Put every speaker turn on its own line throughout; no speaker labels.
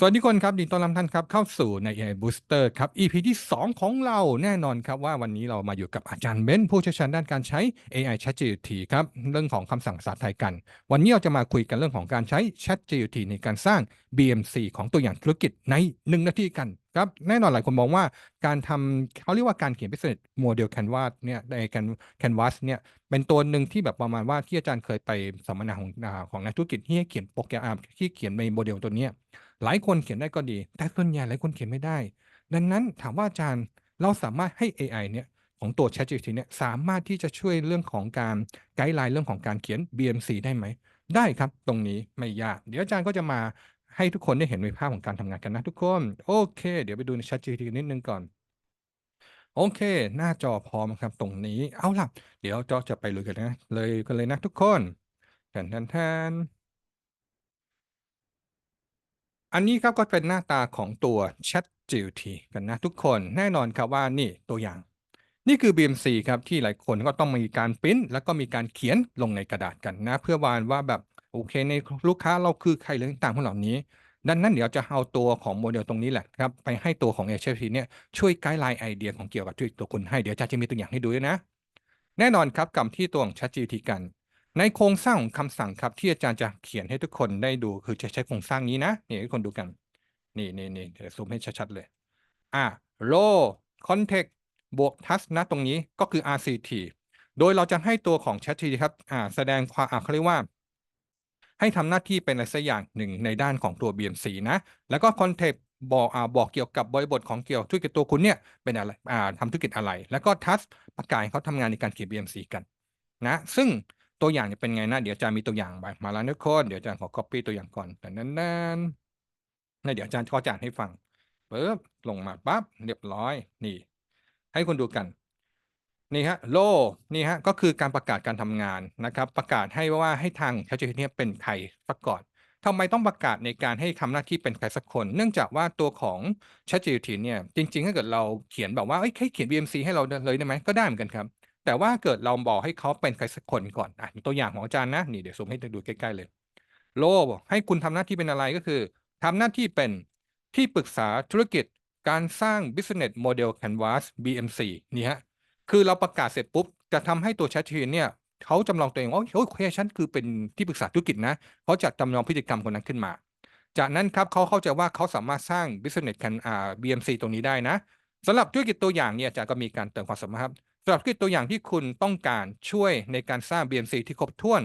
สวัสดีคนครับยินดีต้อนรับท่านครับเข้าสู่ใน AI Booster ครับ EP ที่ 2 ของเราแน่นอนครับว่าวันนี้เรามาอยู่กับอาจารย์เบนซ์ผู้เชี่ยวชาญด้านการใช้ AI ChatGPT ครับเรื่องของคำสั่งภาษาไทยกัน วันนี้เราจะมาคุยกันเรื่องของการใช้ ChatGPT ในการสร้าง BMC ของตัวอย่างธุรกิจใน 1 นาทีกันครับแน่นอนหลายคนมองว่าการทำเขาเรียกว่าการเขียน business model canvas เนี่ยใน canvas เนี่ยเป็นตัวหนึ่งที่แบบประมาณว่าที่อาจารย์เคยไปสัมมนาของของนักธุรกิจที่เขียนโปรแกรมที่เขียนในโมเดลตัวเนี้ย หลายคนเขียนได้ก็ดี แต่ส่วนใหญ่หลายคนเขียนไม่ได้ ดังนั้นถามว่าอาจารย์เราสามารถให้ AI เนี่ยของตัว ChatGPT เนี่ยสามารถที่จะช่วยเรื่องของการไกด์ไลน์เรื่องของการเขียน BMC ได้ไหม ได้ครับตรงนี้ไม่ยาก เดี๋ยวอาจารย์ก็จะมาให้ทุกคนได้เห็นในภาพของการทำงานกันนะทุกคน โอเค เดี๋ยวไปดูใน ChatGPT นิดนึงก่อน โอเค หน้าจอพร้อมครับตรงนี้เอาล่ะ เดี๋ยวเราจะไปเลยกันนะ เลยกันเลยนะทุกคนแทนแทน อันนี้ครับก็เป็นหน้าตาของตัว Chat GPT กันนะทุกคนแน่นอนครับว่านี่ตัวอย่าง นี่คือ BMC ครับที่หลายคนก็ต้องมีการปริ้นแล้วก็มีการเขียนลงในกระดาษกันนะ เพื่อวานว่าแบบโอเคในลูกค้าเราคือใครเรื่องต่างๆพวกเหล่านี้ดังนั้นเดี๋ยวจะเอาตัวของโมเดลตรงนี้แหละครับไปให้ตัวของ Chat GPT เนี่ยช่วยไกด์ไลน์ไอเดียของเกี่ยวกับตัวคุณให้เดี๋ยวจารย์จะมีตัวอย่างให้ดูด้วยนะ แน่นอนครับกับที่ตัวของ Chat GPT กัน ในโครงสร้างของคำสั่งครับ ที่อาจารย์จะเขียนให้ทุกคนได้ดูคือจะใช้โครงสร้างนี้นะนี่ให้ทุกคนดูกัน นี่นี่นี่เดี๋ยวซูมให้ชัดๆเลย อะ row context บวก task นะตรงนี้ก็คือ RCT โดยเราจะให้ตัวของ ChatGPT ครับอ่าแสดงความอ่าเขาเรียกว่า ให้ทำหน้าที่เป็นอะไรสักอย่างหนึ่งในด้านของตัว BMC นะ แล้วก็ context บอกอ่าบอกเกี่ยวกับบริบทของเกี่ยวธุรกิจตัวคุณเนี่ยเป็นอะไรอ่าทำธุรกิจอะไร แล้วก็ task ประกาศเขาทำงานในการเขียน BMC กันนะ ซึ่ง ตัวอย่างจะเป็นไงนะเดี๋ยวอาจารย์มีตัวอย่างไปมาแล้วทุกคนเดี๋ยวอาจารย์ขอ copy ตัวอย่างก่อนแต่นั้นนั้นนะเดี๋ยวอาจารย์ก็จะอ่านให้ฟังปึ๊บลงมาปั๊บเรียบร้อยนี่ ให้คนดูกัน นี่ฮะโลนี่ฮะก็คือการประกาศการทำงานนะครับ ประกาศให้ว่าให้ทาง ChatGPT เนี่ยเป็นใครสักก่อนทำไมต้องประกาศในการให้ทำหน้าที่เป็นใครสักคน เนื่องจากว่าตัวของ ChatGPT เนี่ยจริงๆถ้าเกิดเราเขียนแบบว่าเอ้ยให้เขียน BMC ให้เราเลยได้ไหมก็ได้เหมือนกันครับ แต่ว่าเกิดเราบอกให้เขาเป็นใครสักคนก่อนอะตัวอย่างของอาจารย์นะนี่เดี๋ยวซูมให้ดูใกล้ๆเลย โลบอกให้คุณทำหน้าที่เป็นอะไรก็คือทำหน้าที่เป็นที่ปรึกษาธุรกิจการสร้าง business model canvas BMC นี่ฮะคือเราประกาศเสร็จปุ๊บ จะทำให้ตัว ChatGPT เนี่ยเขาจำลองตัวเองว่าโอ้ยโอเคฉันคือเป็นที่ปรึกษาธุรกิจนะเขาจะจำลองพฤติกรรมคนนั้นขึ้นมา จากนั้นครับเขาเข้าใจว่าเขาสามารถสร้าง business can อ่า BMC ตรงนี้ได้นะสำหรับธุรกิจตัวอย่างเนี่ยอาจารย์ก็มีการเติมความสามารถครับำหรับธุรกิจตัวอย่างที่คุณต้องการช่วยในการสร้าง BMC ที่ครบถ้วน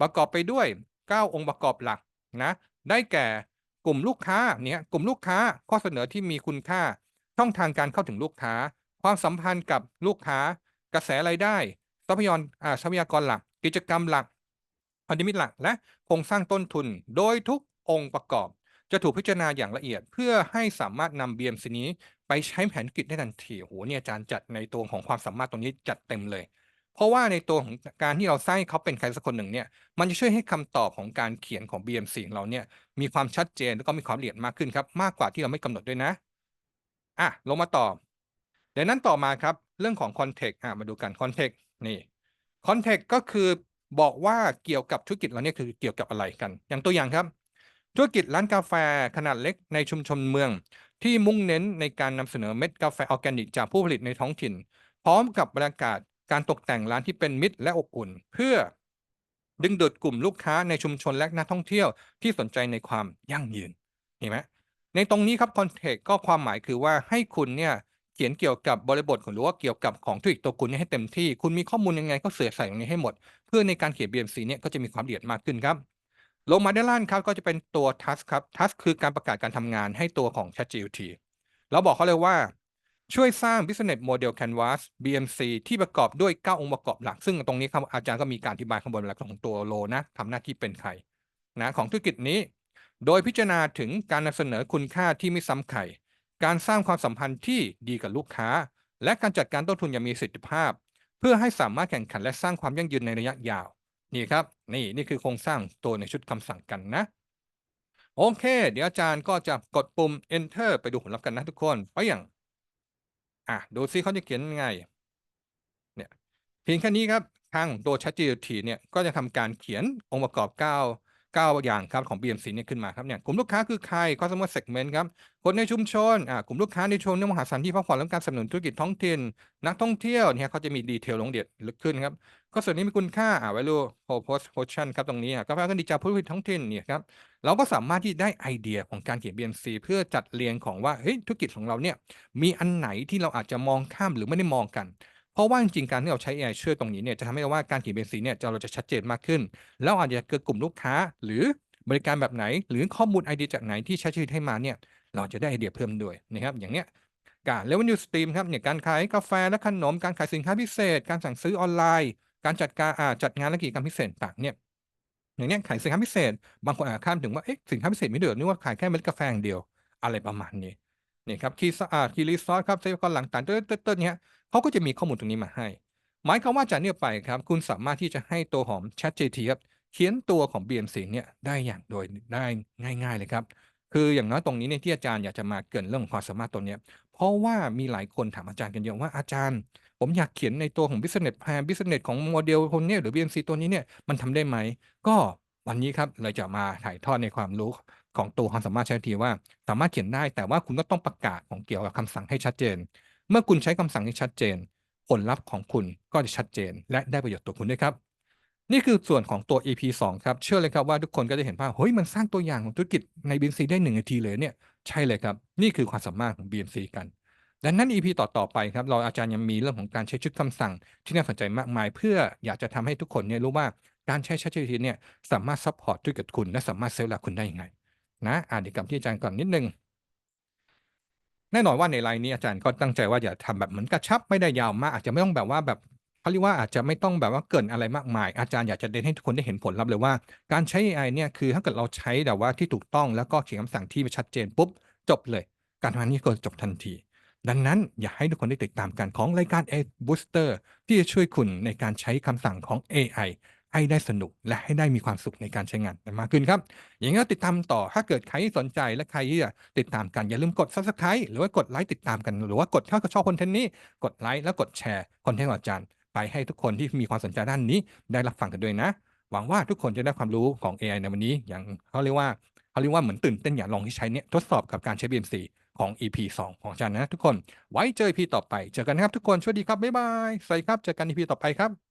ประกอบไปด้วย 9 องค์ประกอบหลักนะได้แก่กลุ่มลูกค้าเนี่ยกลุ่มลูกค้าข้อเสนอที่มีคุณค่า ช่องทางการเข้าถึงลูกค้า ความสัมพันธ์กับลูกค้า กระแสรายได้ ทรัพยากรอ่าทรัพยากรหลัก กิจกรรมหลักพันธมิตรหลัก และโครงสร้างต้นทุน โดยทุกองค์ประกอบ จะถูกพิจารณาอย่างละเอียด เพื่อให้สามารถนำ BMC นี้ ไปใช้แผนธุรกิจได้ทันทีโอ้โหเนี่ยอาจารย์จัดในตัวของความสามารถตรงนี้จัดเต็มเลย เพราะว่าในตัวของการที่เราสร้างให้เขาเป็นใครสักคนหนึ่งเนี่ย มันจะช่วยให้คำตอบของการเขียนของ BMC ของเราเนี่ยมีความชัดเจนแล้วก็มีความละเอียดมากขึ้นครับ มากกว่าที่เราไม่กำหนดด้วยนะอะลงมาต่อเดี๋ยวนั้นต่อมาครับ เรื่องของ context อะมาดูกัน context นี่ context ก็คือบอกว่าเกี่ยวกับธุรกิจเราเนี่ยคือเกี่ยวกับอะไรกัน อย่างตัวอย่างครับ ธุรกิจร้านกาแฟขนาดเล็กในชุมชนเมือง ที่มุ่งเน้นในการนำเสนอเม็ดกาแฟออร์แกนิก จากผู้ผลิตในท้องถิ่น พร้อมกับบรรยากาศการตกแต่งร้านที่เป็นมิตรและอบอุ่น เพื่อ ดึงดูดกลุ่มลูกค้าในชุมชนและนักท่องเที่ยวที่สนใจในความยั่งยืนเห็นไหมในตรงนี้ครับคอนเทกต์ก็ความหมายคือว่าให้คุณเนี่ยเขียนเกี่ยวกับบริบทของหรือว่าเกี่ยวกับของธุรกิจตัวคุณเนี่ยให้เต็มที่ คุณมีข้อมูลยังไงก็เสือใส่ตรงนี้ให้หมด เพื่อในการเขียน BMC เนี่ยก็จะมีความละเอียดมากขึ้นครับ ลงมาด้านล่างครับก็จะเป็นตัว task ครับ task คือการประกาศการทำงานให้ตัวของ ChatGPT เราบอกเขาเลยว่าช่วยสร้าง business model canvas BMC ที่ประกอบด้วย 9 องค์ประกอบหลัก ซึ่งตรงนี้ครับอาจารย์ก็มีการอธิบายข้างบนแล้วของตัวโลนะทำหน้าที่เป็นใครนะของธุรกิจนี้ โดยพิจารณาถึงการนำเสนอคุณค่าที่ไม่ซ้ำใครการสร้างความสัมพันธ์ที่ดีกับลูกค้า และการจัดการต้นทุนอย่างมีประสิทธิภาพ เพื่อให้สามารถแข่งขันและสร้างความยั่งยืนในระยะยาว นี่ครับ นี่นี่คือโครงสร้างตัวในชุดคำสั่งกันนะ โอเค เดี๋ยวอาจารย์ก็จะกดปุ่ม enter ไปดูผลลัพธ์กันนะทุกคนไปอย่างอะดูซิเขาจะเขียนยังไงเนี่ยเพียงแค่นี้ครับทางตัว ChatGPT เนี่ยก็จะทำการเขียนองค์ประกอบ 9 9 อย่างครับของ BMC เนี่ยขึ้นมาครับเนี่ยกลุ่มลูกค้าคือใคร Customer Segment ครับคนในชุมชนอ่ากลุ่มลูกค้าในชมรมหาสานที่พักผ่อนและการสนับสนุนธุรกิจท้องถิ่นนักท่องเที่ยวเนี่ยเขาจะมีดีเทลลงเอียดลึกขึ้นครับก็ส่วนนี้มีคุณค่าอ่า value proposition ครับตรงนี้อะกาแฟก็ดีจากผู้ผลิตท้องถิ่นเนี่ยครับเราก็สามารถที่ได้ไอเดียของการเขียน BMC เพื่อจัดเรียงของว่าเฮ้ยธุรกิจของเราเนี่ยมีอันไหนที่เราอาจจะมองข้ามหรือไม่ได้มองกัน เพราะว่าจริงๆการที่เราใช้ AI ช่วยตรงนี้เนี่ยจะทำให้เราว่าการเขียน BMC เนี่ยจะเราจะชัดเจนมากขึ้น แล้วอาจจะเกิดกลุ่มลูกค้า หรือบริการแบบไหน หรือข้อมูลไอเดียจากไหนที่ใช้ชีวิตให้มาเนี่ยเราจะได้ไอเดียเพิ่มด้วยนะครับอย่างเนี้ยการ revenue stream ครับเนี่ยการขายกาแฟและขนมการขายสินค้าพิเศษ การสั่งซื้อออนไลน์ การจัดการจัดงานและกิจกรรมพิเศษต่างเนี่ยอย่างเนี้ยขายสินค้าพิเศษ บางคนอาจจะข้ามถึงว่าเอ๊ะสินค้าพิเศษไม่เดือดนึกว่าขายแค่เมล็ดกาแฟอย่างเดียว อะไรประมาณนี้ นี่ครับคีย์สะอาดคีย์รีซอสครับทรัพยากรหลังต่างๆเต้นๆๆเนี้ยเขาก็จะมีข้อมูลตรงนี้มาให้ หมายความว่าจากเนี้ไปครับ คุณสามารถที่จะให้ตัวของ ChatGPT ครับเขียนตัวของ BMC เนี่ยได้อย่างโดยได้ง่าย ๆ เลยครับ คืออย่างน้อยตรงนี้เนี่ยที่อาจารย์อยากจะมาเกินเรื่องความสามารถตรงเนี้ยเพราะว่ามีหลายคนถามอาจารย์กันเยอะว่าอาจารย์ ผมอยากเขียนในตัวของ Business Plan Business ของโมเดลคนเนี้ยหรือ BMC ตัวนี้เนี่ยมันทำได้ไหม ก็วันนี้ครับเราจะมาถ่ายทอดในความรู้ ของตัวความสามารถ ChatGPT ว่า สามารถเขียนได้แต่ว่าคุณก็ต้องประกาศของเกี่ยวกับคำสั่งให้ชัดเจน เมื่อคุณใช้คำสั่งที่ชัดเจน ผลลัพธ์ของคุณก็จะชัดเจน และได้ประโยชน์ตัวคุณด้วยครับ นี่คือส่วนของตัว EP 2 ครับ เชื่อเลยครับว่าทุกคนก็จะเห็นภาพเฮ้ยมันสร้างตัวอย่างของธุรกิจใน BMC ได้1นาทีเลยเนี่ยใช่เลยครับ นี่คือความสามารถของ BMC กันดังนั้น EP ต่อ ๆ ไปครับ เราอาจารย์ยังมีเรื่องของการใช้ชุดคำสั่งที่น่าสนใจมากมาย เพื่ออยากจะทำให้ทุกคนเนี่ยรู้ว่าการใช้ ChatGPT เนี่ยสามารถซัพพอร์ตธุรกิจคุณ และสามารถเซลล์คุณได้ยังไง นะอ่านเดี๋ยวกลับที่อาจารย์ก่อนนิดนึงแน่นอนว่าในไลน์นี้อาจารย์ก็ตั้งใจว่าอย่าทำแบบเหมือนกระชับไม่ได้ยาวมาก อาจจะไม่ต้องแบบว่าแบบเขาเรียกว่าอาจจะไม่ต้องแบบว่าเกินอะไรมากมาย อาจารย์อยากจะเน้นให้ทุกคนได้เห็นผลลัพธ์เลยว่า การใช้ AI เนี่ยคือถ้าเกิดเราใช้แต่ว่าที่ถูกต้องแล้วก็เขียนคำสั่งที่ชัดเจนปุ๊บจบเลย การทำงานนี้ก็จบทันที ดังนั้นอยากให้ทุกคนได้ติดตามกันของรายการ AI Booster ที่จะช่วยคุณในการใช้คำสั่งของ AI ให้ได้สนุกและให้ได้มีความสุขในการใช้งานมากขึ้นครับ อย่างนี้ติดตามต่อถ้าเกิดใครสนใจและใครที่จะติดตามกัน อย่าลืมกด Subscribe หรือว่ากดไลค์ติดตามกัน หรือว่ากดถ้าชอบคอนเทนต์นี้กดไลค์แล้วกดแชร์คอนเทนต์ของอาจารย์ ไปให้ทุกคนที่มีความสนใจด้านนี้ได้รับฟังกันด้วยนะ หวังว่าทุกคนจะได้ความรู้ของ AI ในวันนี้อย่างเขาเรียกว่าเขาเรียกว่าเหมือนตื่นเต้นอยากลองที่ใช้เนี่ยทดสอบกับการใช้ BMC ของ EP 2 ของอาจารย์นะทุกคนไว้เจอ EP ต่อไปเจอกันนะครับทุกคนสวัสดีครับบ๊ายบายสวัสดีครับเจอกัน EP ต่อไปครับ